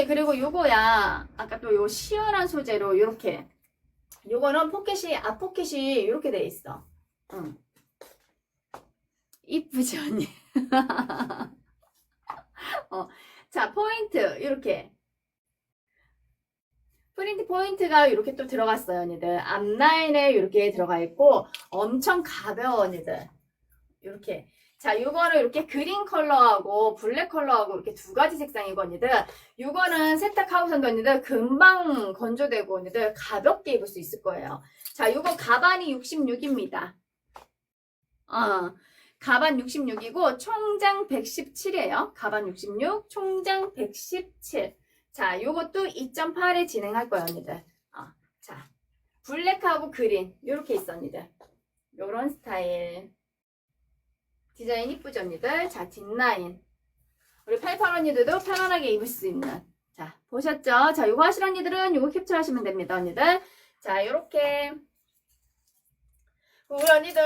언니 그리고 요거야. 아까 또 요 시원한 소재로 요렇게. 요거는 포켓이 앞 포켓이 이렇게 돼 있어. 응. 이쁘지 언니? 어, 자 포인트. 이렇게. 프린트 포인트가 이렇게 또 들어갔어요 언니들. 앞라인에 이렇게 들어가 있고 엄청 가벼워 언니들 이렇게 자, 요거는 이렇게 그린 컬러하고 블랙 컬러하고 이렇게 두 가지 색상이고 언니들. 요거는 세탁하고선 언니들 금방 건조되고 언니들 가볍게 입을 수 있을 거예요. 자, 요거 가반이 66입니다. 어, 가반 66이고 총장 117이에요. 가반 66, 총장 117. 자, 요것도 2.8에 진행할 거예요, 언니들. 어, 자, 블랙하고 그린 요렇게 있어, 언니들. 요런 스타일. 디자인 이쁘죠 언니들? 자 뒷라인. 우리 88 언니들도 편안하게 입을 수 있는. 자 보셨죠? 자 요거 하실 언니들은 요거 캡처하시면 됩니다 언니들. 자 요렇게. 우리 언니들